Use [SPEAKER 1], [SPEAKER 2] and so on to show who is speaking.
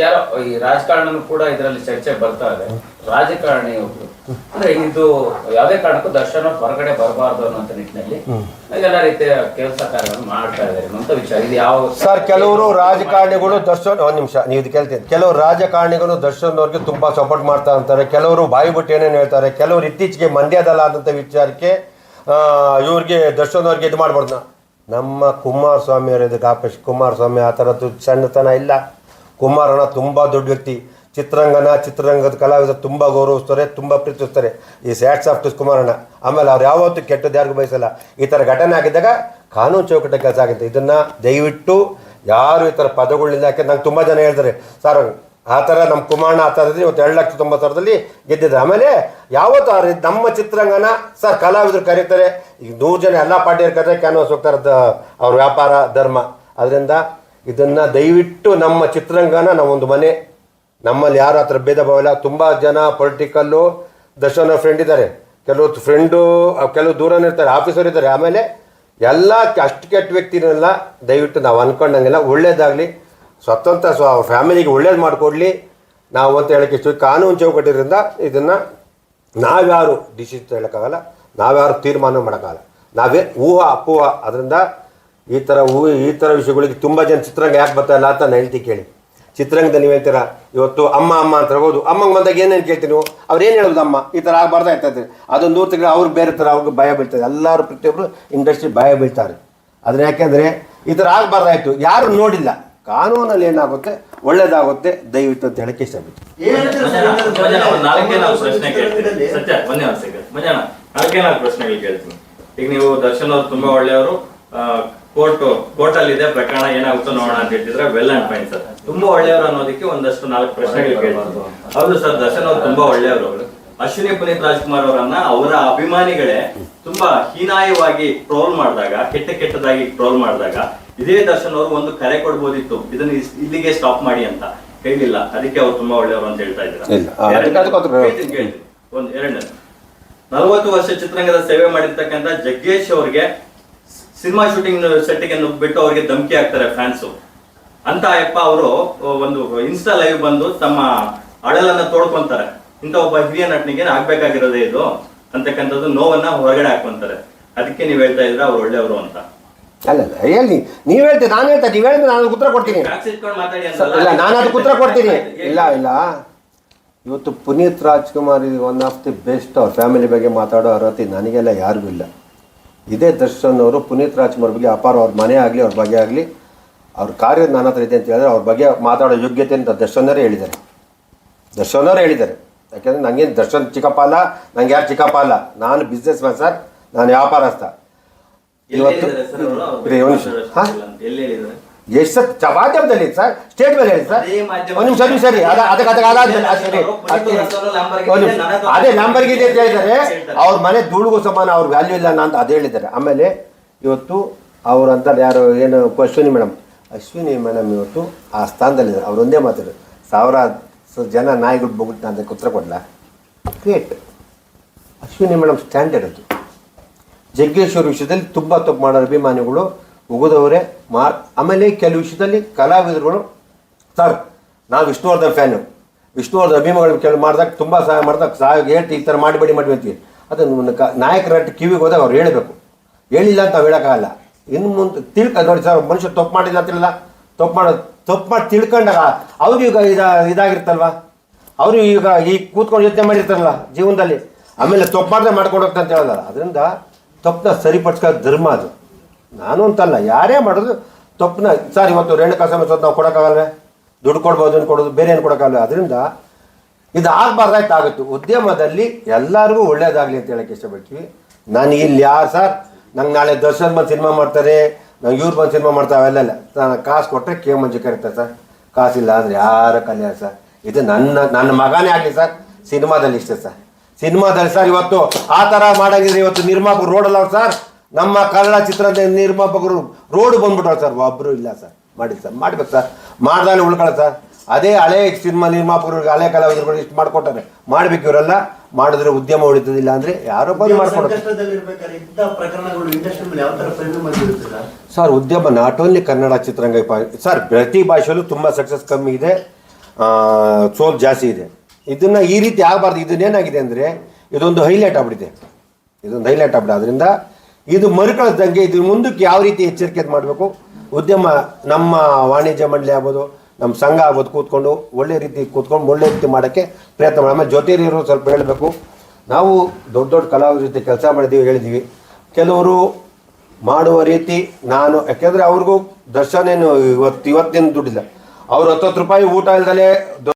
[SPEAKER 1] ಯಾರೋ ಈ ರಾಜಕಾರಣನೂ ಕೂಡ ಇದರಲ್ಲಿ ಚರ್ಚೆ ಬರ್ತಾ ಇದೆ. ರಾಜಕಾರಣಿ ಒಬ್ರು. ಅಂದ್ರೆ ಇದು ಯಾವುದೇ ಕಾರಣಕ್ಕೂ ದರ್ಶನ ಹೊರಗಡೆ ಬರಬಾರ್ದು ಅನ್ನೋ ನಿಟ್ಟಿನಲ್ಲಿ ಎಲ್ಲ ರೀತಿಯ ಕೆಲಸ ಕಾರ್ಯಗಳನ್ನು ಮಾಡ್ತಾ ಇದ್ದಾರೆ ಅಂತ ವಿಚಾರ. ಇದು ಯಾವ
[SPEAKER 2] ಸರ್ ಕೆಲವರು ರಾಜಕಾರಣಿಗಳು ದರ್ಶನ್ ಒಂದು ನಿಮಿಷ ನೀವು ಇದು ಕೇಳ್ತೀನಿ. ಕೆಲವರು ರಾಜಕಾರಣಿಗಳು ದರ್ಶನ್ ಅವ್ರಿಗೆ ತುಂಬಾ ಸಪೋರ್ಟ್ ಮಾಡ್ತಾ ಅಂತಾರೆ ಕೆಲವರು ಬಾಯಿ ಬಿಟ್ಟು ಏನೇನು ಹೇಳ್ತಾರೆ ಕೆಲವರು ಇತ್ತೀಚೆಗೆ ಮಂಡ್ಯದಲ್ಲ ಆದಂತ ವಿಚಾರಕ್ಕೆ ಇವ್ರಿಗೆ ದರ್ಶನ್ ಅವ್ರಿಗೆ ಇದು ಮಾಡ್ಬಾರ್ದು. ನಮ್ಮ ಕುಮಾರಸ್ವಾಮಿ ಅವರು ಇದಕ್ಕೆ ಆಪೇಶ್ ಕುಮಾರಸ್ವಾಮಿ ಆ ಥರದ್ದು ಸಣ್ಣತನ ಇಲ್ಲ. ಕುಮಾರಣ್ಣ ತುಂಬ ದೊಡ್ಡ ವ್ಯಕ್ತಿ. ಚಿತ್ರರಂಗನ, ಚಿತ್ರರಂಗದ ಕಲಾವಿದ ತುಂಬ ಗೌರವಿಸ್ತಾರೆ, ತುಂಬ ಪ್ರೀತಿಸ್ತಾರೆ. ಈ ಸ್ಯಾಟ್ಸ್ ಆಫ್ ಟು ಕುಮಾರಣ್ಣ. ಆಮೇಲೆ ಅವ್ರು ಯಾವತ್ತೂ ಕೆಟ್ಟದ್ದು ಯಾರಿಗೂ ಬಯಸಲ್ಲ. ಈ ಥರ ಘಟನೆ ಆಗಿದ್ದಾಗ ಕಾನೂನು ಚೌಕಟ್ಟ ಕೆಲಸ ಆಗುತ್ತೆ. ಇದನ್ನು ದಯವಿಟ್ಟು ಯಾರು ಈ ಥರ ಪದಗಳಿಂದ ಯಾಕೆ ನಂಗೆ ತುಂಬ ಜನ ಹೇಳ್ತಾರೆ. ಸರ್, ಆ ಥರ ನಮ್ಮ ಕುಮಾರಣ್ಣ ಆ ಥರದಲ್ಲಿ ಇವತ್ತು ಎರಡು ಲಕ್ಷ ತೊಂಬತ್ತು ಸಾವಿರದಲ್ಲಿ ಗೆದ್ದಿದ್ದಾರೆ. ಆಮೇಲೆ ಯಾವತ್ತು ನಮ್ಮ ಚಿತ್ರರಂಗನ ಸರ್ ಕಲಾವಿದರು ಕರೀತಾರೆ. ಈಗ ನೂರು ಜನ ಎಲ್ಲ ಪಾರ್ಟಿಯವ್ರು ಕರೆ ಕ್ಯಾನ್ವಾಸ್ ಹೋಗ್ತಾರೆ ಅವ್ರ ವ್ಯಾಪಾರ, ಧರ್ಮ. ಅದರಿಂದ ಇದನ್ನು ದಯವಿಟ್ಟು ನಮ್ಮ ಚಿತ್ರರಂಗನ ನಾವೊಂದು ಮನೆ, ನಮ್ಮಲ್ಲಿ ಯಾರು ಆ ಥರ ಭೇದ ಭಾವ ಇಲ್ಲ. ತುಂಬ ಜನ ಪೊಲಿಟಿಕಲ್ಲು ದರ್ಶನ ಫ್ರೆಂಡ್ ಇದ್ದಾರೆ. ಕೆಲವು ಫ್ರೆಂಡು ಕೆಲವು ದೂರ ಇರ್ತಾರೆ ಆಫೀಸರ್ ಇದ್ದಾರೆ. ಆಮೇಲೆ ಎಲ್ಲ ಅಷ್ಟು ಕೆಟ್ಟ ವ್ಯಕ್ತಿನೆಲ್ಲ ದಯವಿಟ್ಟು ನಾವು ಅನ್ಕೊಂಡಂಗೆಲ್ಲ ಒಳ್ಳೇದಾಗಲಿ. ಸ್ವತಂತ್ರ ಸ್ವ ಫ್ಯಾಮಿಲಿಗೆ ಒಳ್ಳೇದು ಮಾಡಿಕೊಡ್ಲಿ. ನಾವು ಅಂತ ಹೇಳಕ್ಕೆ ಇಷ್ಟು ಕಾನೂನು ಚೌಕಟ್ಟಿರಿಂದ ಇದನ್ನು ನಾವ್ಯಾರು ಡಿಸಿಷನ್ ಹೇಳೋಕ್ಕಾಗಲ್ಲ ನಾವ್ಯಾರು ತೀರ್ಮಾನ ಮಾಡೋಕ್ಕಾಗಲ್ಲ. ನಾವೇ ಊಹ ಅಪ್ಪುವ ಅದರಿಂದ ಈ ಥರ ಊ ಈ ಥರ ವಿಷಯಗಳಿಗೆ ತುಂಬ ಜನ ಚಿತ್ರರಂಗ ಯಾಕೆ ಬರ್ತಾ ಇಲ್ಲ ಅಂತ ನಾನು ಹೇಳ್ತೀನಿ ಕೇಳಿ. ಚಿತ್ರರಂಗದ ನೀವು ಹೇಳ್ತೀರ, ಇವತ್ತು ಅಮ್ಮ ಅಮ್ಮ ಅಂತ ಹೇಳ್ಬೋದು. ಅಮ್ಮಂಗೆ ಬಂದಾಗ ಏನೇನು ಕೇಳ್ತೀನಿ ಅವ್ರು ಏನು ಹೇಳೋದು ಅಮ್ಮ? ಈ ಥರ ಆಗ್ಬಾರ್ದಾ ಇರ್ತದೆ ಅದೊಂದು ನೂರು ತಿಂಗಳು ಅವ್ರು ಬೇರೆ ಥರ ಅವ್ರಿಗೆ ಭಯ ಬೀಳ್ತದೆ. ಎಲ್ಲರೂ ಪ್ರತಿಯೊಬ್ಬರು ಇಂಡಸ್ಟ್ರಿ ಭಯ ಬೀಳ್ತಾರೆ. ಅದನ್ನ ಯಾಕೆಂದರೆ ಈ ಥರ ಆಗಬಾರ್ದಾಯ್ತು ಯಾರು ನೋಡಿಲ್ಲ. ಕಾನೂನಲ್ಲಿ ಏನಾಗುತ್ತೆ? ಒಳ್ಳೇದಾಗುತ್ತೆ. ದಯವಿಟ್ಟು ಅಂತ ಹೇಳಕ್ಕೆ ಇಷ್ಟಪಡ್ತೀನಿ.
[SPEAKER 3] ಪ್ರಶ್ನೆಗಳು ಕೇಳ್ತೀನಿ. ಈಗ ನೀವು ದರ್ಶನ್ ಅವ್ರು ತುಂಬಾ ಒಳ್ಳೆಯವರು. ಕೋರ್ಟ್ ಕೋರ್ಟ್ ಅಲ್ಲಿ ಇದೆ ಪ್ರಕರಣ ಏನಾಗುತ್ತೋ ನೋಡೋಣ ಅಂತ ಹೇಳಿದ್ರೆ ವೆಲ್ ಅಂಡ್ ಫೈನ್ ಸರ್. ತುಂಬಾ ಒಳ್ಳೆಯವರು ಅನ್ನೋದಕ್ಕೆ ಒಂದಷ್ಟು ನಾಲ್ಕು ಪ್ರಶ್ನೆಗಳು ಕೇಳ್ಬಾರ್ದು ಹೌದು ಸರ್ ದರ್ಶನ್ ಅವ್ರು ತುಂಬಾ ಒಳ್ಳೆಯವರು. ಅಶ್ವಿನಿ ಪುನೀತ್ ರಾಜ್ಕುಮಾರ್ ಅವರನ್ನ ಅವರ ಅಭಿಮಾನಿಗಳೇ ತುಂಬಾ ಹೀನಾಯವಾಗಿ ಟ್ರೋಲ್ ಮಾಡಿದಾಗ ಕೆಟ್ಟ ಕೆಟ್ಟದಾಗಿ ಟ್ರೋಲ್ ಮಾಡಿದಾಗ ಇದೇ ದರ್ಶನ್ ಅವರು ಒಂದು ಕರೆ ಕೊಡ್ಬೋದಿತ್ತು. ಇದನ್ನ ಇಲ್ಲಿಗೆ ಸ್ಟಾಪ್ ಮಾಡಿ ಅಂತ. ಹೇಳಿಲ್ಲ ಅದಕ್ಕೆ ಅವ್ರು ತುಂಬಾ ಒಳ್ಳೆಯವರು ಅಂತ ಹೇಳ್ತಾ ಇದ್ದಾರೆ. ಒಂದ್ ಎರಡನೇ ನಲವತ್ತು ವರ್ಷ ಚಿತ್ರರಂಗದ ಸೇವೆ ಮಾಡಿರ್ತಕ್ಕಂಥ ಜಗ್ಗೇಶ್ ಅವ್ರಿಗೆ ಸಿನಿಮಾ ಶೂಟಿಂಗ್ ಸೆಟ್ಗೆ ಬಿಟ್ಟು ಅವರಿಗೆ ಧಮಕಿ ಹಾಕ್ತಾರೆ ಫ್ಯಾನ್ಸ್. ಅಂತ ಅಪ್ಪ ಅವರು ಒಂದು ಇನ್ಸ್ಟಾ ಲೈವ್ ಬಂದು ತಮ್ಮ ಅಳಲನ್ನ ತೋಡ್ಕೊಂತಾರೆ. ಇಂಥ ಒಬ್ಬ ಹಿರಿಯ ನಟನಿಗೆ ಆಗ್ಬೇಕಾಗಿರೋದೇ ಇದು ಅಂತಕ್ಕಂಥದ್ದು ನೋವನ್ನ ಹೊರಗಡೆ ಹಾಕೊಂತಾರೆ ಅದಕ್ಕೆ ನೀವ್ ಹೇಳ್ತಾ ಇದ್ರೆ ಅವ್ರು ಒಳ್ಳೆಯವರು ಅಂತ.
[SPEAKER 2] ಅಲ್ಲ ಹೇಳಿ ನೀವು ಹೇಳ್ತೀರಿ ನಾನು ಹೇಳ್ತೀನಿ ನೀವು ಹೇಳಿದ್ರೆ ನಾನು ಉತ್ತರ ಕೊಡ್ತೀನಿ. ಇಲ್ಲ ನಾನು ಅದಕ್ಕೆ ಉತ್ತರ ಕೊಡ್ತೀನಿ. ಇಲ್ಲ ಇಲ್ಲ. ಇವತ್ತು Puneeth Rajkumar one of the best ಅವ್ರ ಫ್ಯಾಮಿಲಿ ಬಗ್ಗೆ ಮಾತಾಡೋ ಅರ್ಹತೆ ನನಗೆಲ್ಲ ಯಾರಿಗೂ ಇಲ್ಲ. ಇದೇ ದರ್ಶನ್ ಅವರು ಪುನೀತ್ ರಾಜ್ಕುಮಾರ್ ಬಗ್ಗೆ ಅಪಾರ ಅವ್ರ ಮನೆ ಆಗಲಿ ಅವ್ರ ಬಗ್ಗೆ ಆಗಲಿ ಅವ್ರ ಕಾರ್ಯ ನನ್ನ ಹತ್ರ ಇದೆ ಅಂತ ಹೇಳಿದ್ರೆ ಅವ್ರ ಬಗ್ಗೆ ಮಾತಾಡೋ ಯೋಗ್ಯತೆ ಅಂತ ದರ್ಶನರೇ ಹೇಳಿದ್ದಾರೆ. ದರ್ಶನವರೇ ಹೇಳಿದ್ದಾರೆ. ಯಾಕೆಂದರೆ ನನಗೇನು ದರ್ಶನ್ ಚಿಕ್ಕಪ್ಪ ಅಲ್ಲ ನಂಗೆ ಯಾರು ಚಿಕ್ಕಪ್ಪ ಅಲ್ಲ. ನಾನು ಬಿಸ್ನೆಸ್ ಮ್ಯಾನ್ ಸರ್ ನಾನು ವ್ಯಾಪಾರಸ್ಥ. ಇವತ್ತು. ಹಾ? ಎಷ್ಟು ಸತ್ ಮಾಧ್ಯಮದಲ್ಲಿ ಸರ್ ಸ್ಟೇಟ್ ಮೇಲೆ ಹೇಳಿ ಸರ್.
[SPEAKER 3] ಅದೇ
[SPEAKER 2] ಒಂದು ನಿಮಿಷ ಸರಿ ಅದ ಅದಕ್ಕೆ ಅದಕ್ಕೆ ಅದಾದ್ಮೇಲೆ ಅದು. ಅದು. ಅದೇ ನಂಬರ್ಗೆ ಇದೆ ಅಂತ ಹೇಳಿದ್ದಾರೆ ಅವ್ರ ಮನೆ ಧೂಳಿಗೂ ಸಮಾನ ಅವ್ರ ವ್ಯಾಲ್ಯೂ ಇಲ್ಲ ಅಂತ ಅದು ಹೇಳಿದ್ದಾರೆ. ಆಮೇಲೆ ಇವತ್ತು ಅವ್ರ ಅಂತ ಯಾರು ಏನು ಅಶ್ವಿನಿ ಮೇಡಮ್ ಅಶ್ವಿನಿ ಮೇಡಮ್ ಇವತ್ತು ಆ ಸ್ಥಾನದಲ್ಲಿದ್ದಾರೆ. ಅವ್ರು ಒಂದೇ ಮಾತಾಡೋದು ಸಾವಿರ ಜನ ನಾಯಿಗಳು ಬೊಗುಟ್ಟು ಅಂತ ಉತ್ತರ ಕೊಡಲ್ಲ ಗ್ರೇಟ್ ಅಶ್ವಿನಿ ಮೇಡಮ್ ಸ್ಟ್ಯಾಂಡರ್ಡ್ ಅದು. ಜಗ್ಗೇಶ್ವರ ವಿಷಯದಲ್ಲಿ ತುಂಬ ತಪ್ಪು ಮಾಡೋ ಅಭಿಮಾನಿಗಳು ಉಗಿದವರೇ ಮಾರ್ ಆಮೇಲೆ ಕೆಲವು ವಿಷಯದಲ್ಲಿ ಕಲಾವಿದರುಗಳು ಸರ್, ನಾವು ವಿಷ್ಣುವರ್ಧನ್ ಫ್ಯಾನು. ವಿಷ್ಣುವರ್ಧನ್ ಅಭಿಮಾನಿಗಳು ಕೆಲವು ಮಾಡಿದಾಗ ತುಂಬ ಸಹಾಯ ಮಾಡಿದಾಗ ಸಹಾಯ ಹೇಳ್ತಿ, ಈ ಥರ ಮಾಡಿಬೇಡಿ ಮಾಡಿ ಅಂತೀವಿ. ಅದನ್ನು ಕ ನಾಯಕರಟ್ಟು ಕಿವಿಗೆ ಹೋದಾಗ ಅವ್ರು ಹೇಳಬೇಕು. ಹೇಳಿಲ್ಲ ಅಂತ ನಾವು ಹೇಳೋಕ್ಕಾಗಲ್ಲ. ಇನ್ನು ಮುಂದೆ ತಿಳ್ಕ ನೋಡಿ ಸರ್ ಮನುಷ್ಯ ತಪ್ಪು ಮಾಡಿಲ್ಲ ಅಂತಿಲ್ಲ ತಪ್ಪು ಮಾಡೋದು ತಪ್ಪು ಮಾಡಿ ತಿಳ್ಕೊಂಡಾಗ ಅವ್ರಿಗೆ ಈಗ ಇದ ಇದಾಗಿರ್ತಲ್ವ ಅವರು ಈಗ ಈ ಕೂತ್ಕೊಂಡು ಯೋಚನೆ ಮಾಡಿರ್ತಾರಲ್ಲ ಜೀವನದಲ್ಲಿ. ಆಮೇಲೆ ತಪ್ಪು ಮಾಡದೆ ಮಾಡ್ಕೊಂಡು ಹೋಗ್ತಾ ಅಂತ ಹೇಳೋದಲ್ಲ ಅದರಿಂದ ತಪ್ಪನ್ನ ಸರಿಪಡಿಸ್ಕೋ ಧರ್ಮ ಅದು. ನಾನು ಅಂತಲ್ಲ ಯಾರೇ ಮಾಡೋದು ತಪ್ಪನ ಸರ್, ಇವತ್ತು ರೇಣುಕಾ ಸಮಸ್ಯೆ ನಾವು ಕೊಡೋಕ್ಕಾಗಲ್ಲ ದುಡ್ಡು ಕೊಡ್ಬೋದು ಅಂತ ಕೊಡೋದು, ಬೇರೆ ಏನು ಕೊಡೋಕ್ಕಾಗಲ್ಲ ಅದರಿಂದ ಇದು ಆಗಬಾರ್ದಾಯ್ತು ಆಗುತ್ತೆ. ಉದ್ಯಮದಲ್ಲಿ ಎಲ್ಲರಿಗೂ ಒಳ್ಳೇದಾಗಲಿ ಅಂತ ಹೇಳಕ್ಕೆ ಇಷ್ಟಪಡ್ತೀವಿ. ನಾನು ಇಲ್ಲಿ ಯಾರು, ಸರ್? ನಂಗೆ ನಾಳೆ ದರ್ಶನ್ ಬಂದು ಸಿನಿಮಾ ಮಾಡ್ತಾರೆ. ನಂಗೆ ಇವ್ರು ಬಂದು ಸಿನಿಮಾ ಮಾಡ್ತಾರೆ, ಅವೆಲ್ಲ ನಾನು ಕಾಸು ಕೊಟ್ಟರೆ ಕೆ ಮಂಜು ಕರೀತಾರೆ ಸರ್. ಕಾಸಿಲ್ಲ ಅಂದರೆ ಯಾರ ಕಲ್ಯಾಣ, ಸರ್? ಇದು ನನ್ನ ನನ್ನ ಮಗನೇ ಆಗಲಿ, ಸರ್. ಸಿನಿಮಾದಲ್ಲಿ ಇಷ್ಟೇ, ಸರ್. ಸಿನಿಮಾದಲ್ಲಿ, ಸರ್, ಇವತ್ತು ಆ ಥರ ಮಾಡೋಂಗಿದ್ರೆ ಇವತ್ತು ನಿರ್ಮಾಪು ರೋಡಲ್ಲ ಸರ್ ನಮ್ಮ ಕನ್ನಡ ಚಿತ್ರದ ನಿರ್ಮಾಪಕರು ರೋಡ್ ಬಂದ್ಬಿಟ್ರ ಸರ್ ಒಬ್ಬರು ಇಲ್ಲ ಸರ್. ಮಾಡಿ ಸರ್. ಮಾಡ್ಬೇಕು ಸರ್. ಮಾಡ್ದಾನೆ ಉಳ್ಕೊಳ್ಳೋ ಸರ್. ಅದೇ ಹಳೆ ಸಿನಿಮಾ ನಿರ್ಮಾಪಕರಿಗೆ ಹಳೆ ಕಲಾವಿದರು ಇಷ್ಟು ಮಾಡ್ಕೊಟ್ಟಾರೆ. ಮಾಡ್ಬೇಕು ಇವರೆಲ್ಲ. ಮಾಡಿದ್ರೆ ಉದ್ಯಮ ಉಳಿತದಿಲ್ಲ ಅಂದ್ರೆ ಯಾರೋ ಬಂದು ಮಾಡ್ಕೊಡ್ತಾರೆ ಸರ್ ಉದ್ಯಮ ನಾಟ್ ಓನ್ಲಿ ಕನ್ನಡ ಚಿತ್ರರಂಗ ಸರ್ ಪ್ರತಿ ಭಾಷೆಯಲ್ಲೂ ತುಂಬ ಸಕ್ಸಸ್ ಕಮ್ಮಿ ಇದೆ. ಸೋಲ್ ಜಾಸ್ತಿ ಇದೆ. ಇದನ್ನ ಈ ರೀತಿ ಆಗಬಾರ್ದು. ಇದನ್ನೇನಾಗಿದೆ ಅಂದರೆ ಇದೊಂದು ಹೈಲೈಟ್ ಆಗ್ಬಿಟ್ಟಿದೆ. ಇದೊಂದು ಹೈಲೈಟ್ ಆಗ್ಬಿಟ್ಟು ಅದರಿಂದ ಇದು ಮರುಕಳಿಸ್ದಂಗೆ ಇದು ಮುಂದಕ್ಕೆ ಯಾವ ರೀತಿ ಎಚ್ಚರಿಕೆ ಮಾಡಬೇಕು? ಉದ್ಯಮ ನಮ್ಮ ವಾಣಿಜ್ಯ ಮಂಡಳಿ ಆಗ್ಬೋದು, ನಮ್ಮ ಸಂಘ ಆಗ್ಬೋದು ಕೂತ್ಕೊಂಡು ಒಳ್ಳೆ ರೀತಿ ಕೂತ್ಕೊಂಡು ಒಳ್ಳೆ ರೀತಿ ಮಾಡೋಕ್ಕೆ ಪ್ರಯತ್ನ ಮಾಡಿ ಆಮೇಲೆ ಜೊತೆಲಿರೋ ಸ್ವಲ್ಪ ಹೇಳಬೇಕು. ನಾವು ದೊಡ್ಡ ದೊಡ್ಡ ಕಲಾವಿದ ಜೊತೆ ಕೆಲಸ ಮಾಡಿದ್ದೀವಿ, ಹೇಳಿದ್ದೀವಿ. ಕೆಲವರು ಮಾಡುವ ರೀತಿ ನಾನು, ಯಾಕೆಂದರೆ ಅವ್ರಿಗೂ ದರ್ಶನೇನು ಇವತ್ತು ಇವತ್ತಿನ ದುಡ್ಡಿಲ್ಲ. ಅವ್ರು ಹತ್ತತ್ತು ರೂಪಾಯಿ ಊಟ ಇಲ್ದಲೇ